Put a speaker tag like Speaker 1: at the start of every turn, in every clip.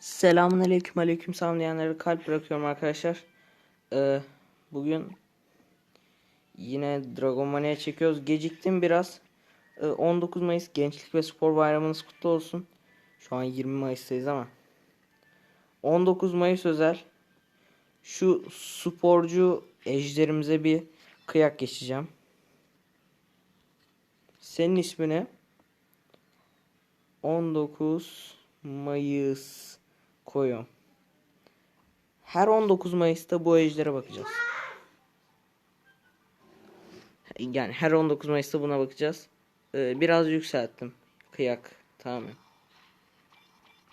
Speaker 1: Selamun aleyküm aleyküm selam diyenlere kalp bırakıyorum arkadaşlar. Ee, bugün yine Dragon Mania çekiyoruz. Geciktim biraz. Ee, 19 Mayıs Gençlik ve Spor Bayramınız kutlu olsun. Şu an 20 Mayıs'tayız ama. 19 Mayıs özel. Şu sporcu ejderimize bir kıyak geçeceğim. Senin ismini 19 Mayıs koyuyorum. Her 19 Mayıs'ta bu ejdere bakacağız. Yani her 19 Mayıs'ta buna bakacağız. Ee, biraz yükselttim. Kıyak. Tamam.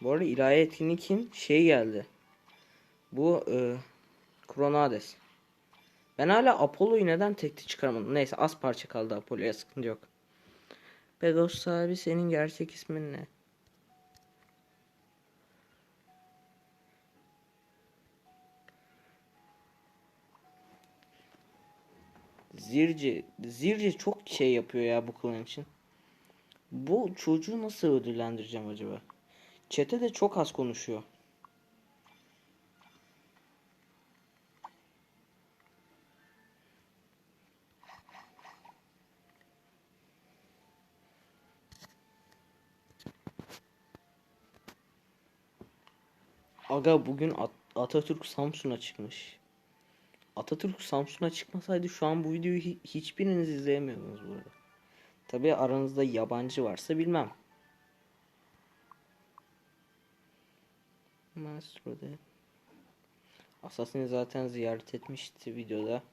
Speaker 1: Bu arada ilahi etkinlikin şey geldi. Bu e, Kronades. Ben hala Apollo'yu neden tekli çıkaramadım? Neyse az parça kaldı Apollo'ya sıkıntı yok. Pegos abi senin gerçek ismin ne? Zirce, Zirce çok şey yapıyor ya bu klan için. Bu çocuğu nasıl ödüllendireceğim acaba? Çete de çok az konuşuyor. Aga bugün At- Atatürk Samsun'a çıkmış. Atatürk Samsun'a çıkmasaydı şu an bu videoyu hi- hiçbiriniz izleyemiyordunuz burada. Tabi aranızda yabancı varsa bilmem. Mastro'da. Assassin'i zaten ziyaret etmişti videoda.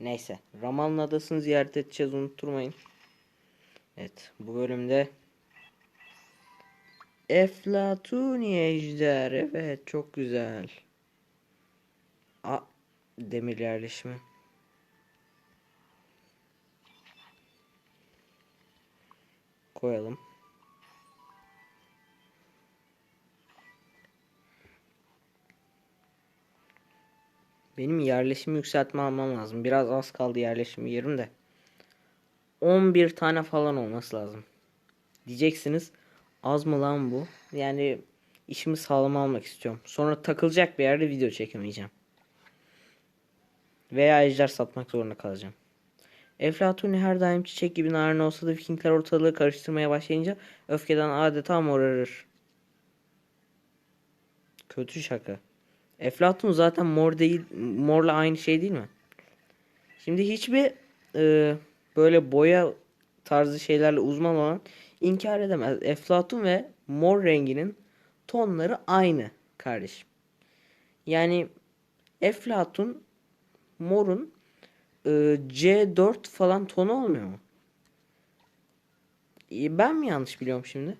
Speaker 1: Neyse. Ramal'ın adasını ziyaret edeceğiz unutturmayın. Evet. Bu bölümde Eflatuni ejder. Evet çok güzel. A demir yerleşimi. Koyalım. Benim yerleşimi yükseltme almam lazım. Biraz az kaldı yerleşimi yerim de. 11 tane falan olması lazım. Diyeceksiniz az mı lan bu? Yani işimi sağlam almak istiyorum. Sonra takılacak bir yerde video çekemeyeceğim. Veya ejder satmak zorunda kalacağım. Eflatuni her daim çiçek gibi narin olsa da Vikingler ortalığı karıştırmaya başlayınca öfkeden adeta morarır. Kötü şaka. Eflatun zaten mor değil, morla aynı şey değil mi? Şimdi hiçbir e, böyle boya tarzı şeylerle uzman olan inkar edemez. Eflatun ve mor renginin tonları aynı kardeşim. Yani Eflatun morun e, C4 falan tonu olmuyor mu? E, Ben mi yanlış biliyorum şimdi?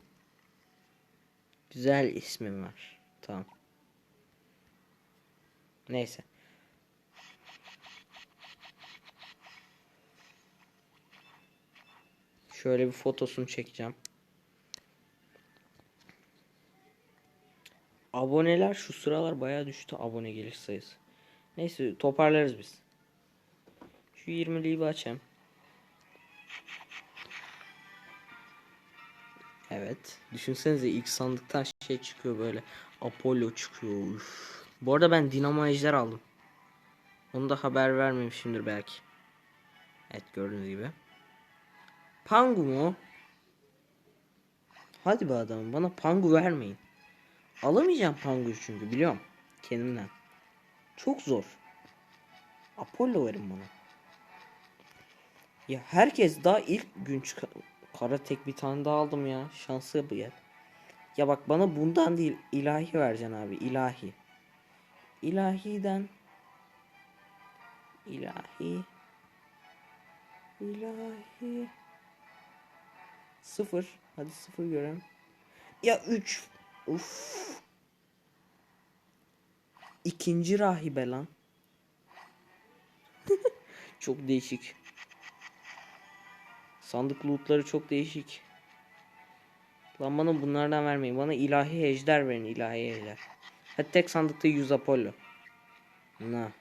Speaker 1: Güzel ismim var. Tamam. Neyse. Şöyle bir fotosunu çekeceğim. Aboneler şu sıralar bayağı düştü abone geliş sayısı. Neyse toparlarız biz. Şu 20'liyi bir açayım. Evet. Düşünsenize ilk sandıktan şey çıkıyor böyle. Apollo çıkıyor. Üf. Bu arada ben Dinamo Ejder aldım. Onu da haber vermemişimdir belki. Evet gördüğünüz gibi. Pangu mu? Hadi be adamım bana Pangu vermeyin. Alamayacağım Pangu'yu çünkü biliyorum. Kendimden. Çok zor. Apollo verin bana. Ya herkes daha ilk gün çıkar. Kara tek bir tane daha aldım ya. Şansı bu ya. Ya bak bana bundan değil ilahi vereceksin abi ilahi. İlahiden ilahi ilahi sıfır hadi sıfır görelim. Ya üç uf İkinci rahibe lan. çok değişik. Sandık lootları çok değişik. Lan bana bunlardan vermeyin. Bana ilahi ejder verin. ilahi ejder. Hadi tek sandıkta 100 Apollo. Na.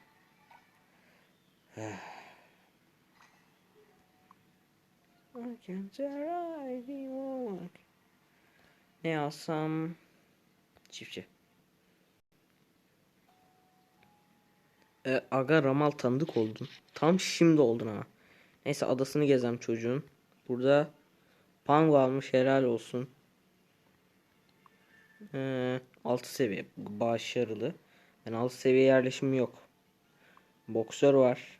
Speaker 1: Anymore. Ne alsam? Çiftçi. E, aga Ramal tanıdık oldun. Tam şimdi oldun ama. Neyse adasını gezem çocuğun. Burada Pango almış helal olsun. Ee, 6 seviye başarılı. Ben 6 seviye yerleşimi yok. Boksör var.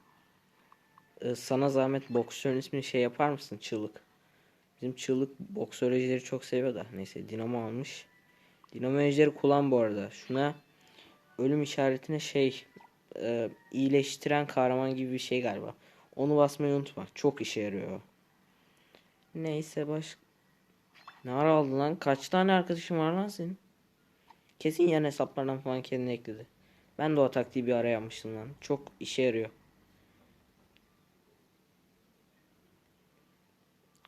Speaker 1: Ee, sana zahmet boksörün ismini şey yapar mısın? Çığlık. Bizim çığlık boksör ejderi çok seviyor da. Neyse dinamo almış. Dinamo ejderi kullan bu arada. Şuna ölüm işaretine şey e, iyileştiren kahraman gibi bir şey galiba. Onu basmayı unutma. Çok işe yarıyor. Neyse baş... Ne ara aldın lan? Kaç tane arkadaşın var lan senin? Kesin yan hesaplardan falan kendini ekledi. Ben de o taktiği bir ara yapmıştım lan. Çok işe yarıyor.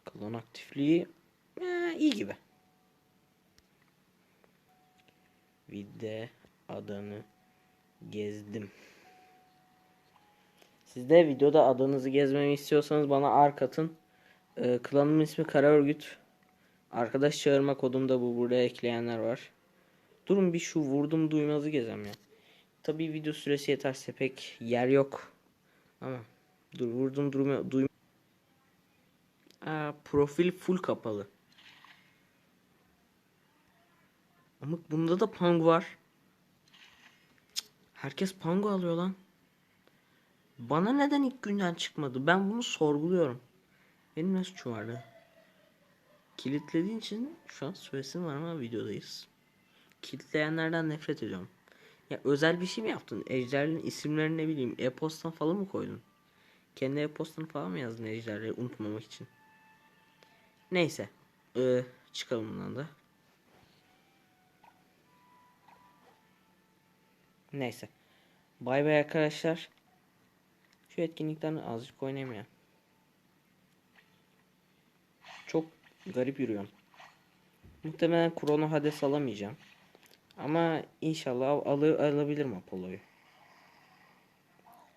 Speaker 1: Klon aktifliği ee, iyi gibi. Vide adanı gezdim. Siz de videoda adanızı gezmemi istiyorsanız bana ark atın. Ee, klanımın ismi Kara Örgüt. Arkadaş çağırma kodum da bu. Buraya ekleyenler var. Durun bir şu vurdum duymazı gezem ya. Tabii video süresi yeterse pek yer yok. Ama dur vurdum duyma, duyma. Aa, profil full kapalı. Ama bunda da pang var. Herkes pango alıyor lan. Bana neden ilk günden çıkmadı? Ben bunu sorguluyorum. Benim ne suçum vardı? Kilitlediğin için şu an süresim var ama videodayız. Kilitleyenlerden nefret ediyorum. Ya özel bir şey mi yaptın? Ejderlerin isimlerini ne bileyim e-postan falan mı koydun? Kendi e-postanı falan mı yazdın ejderleri unutmamak için? Neyse. Ee, çıkalım bundan da. Neyse. Bay bay arkadaşlar. Şu etkinlikten azıcık oynayayım ya. Çok garip yürüyorum. Muhtemelen Krono Hades alamayacağım. Ama inşallah al alabilirim Apollo'yu.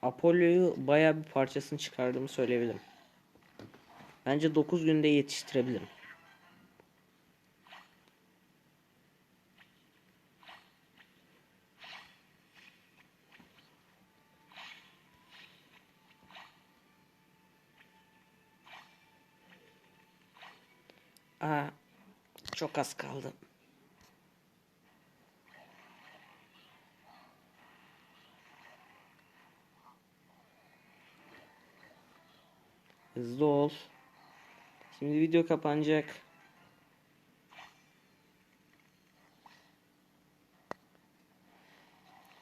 Speaker 1: Apollo'yu bayağı bir parçasını çıkardığımı söyleyebilirim. Bence 9 günde yetiştirebilirim. Aa, çok az kaldı. Hızlı ol. Şimdi video kapanacak.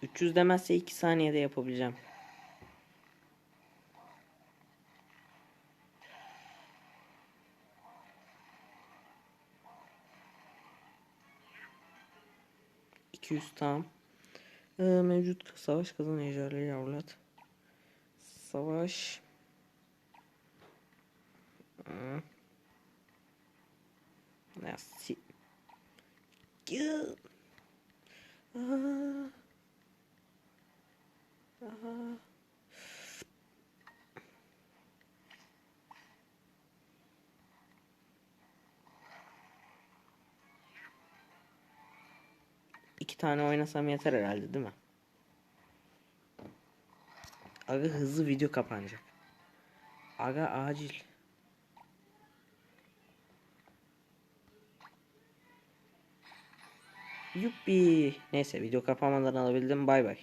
Speaker 1: ...300 demezse 2 saniyede yapabileceğim. ...200 tam. Ee, mevcut savaş kazan ejderleri yavrulat. Savaş... Nasıl? Gı. Aha. Aha. İki tane oynasam yeter herhalde değil mi? Aga hızlı video kapanacak. Aga acil. Yuppi. Neyse video kapanmadan alabildim. Bay bay.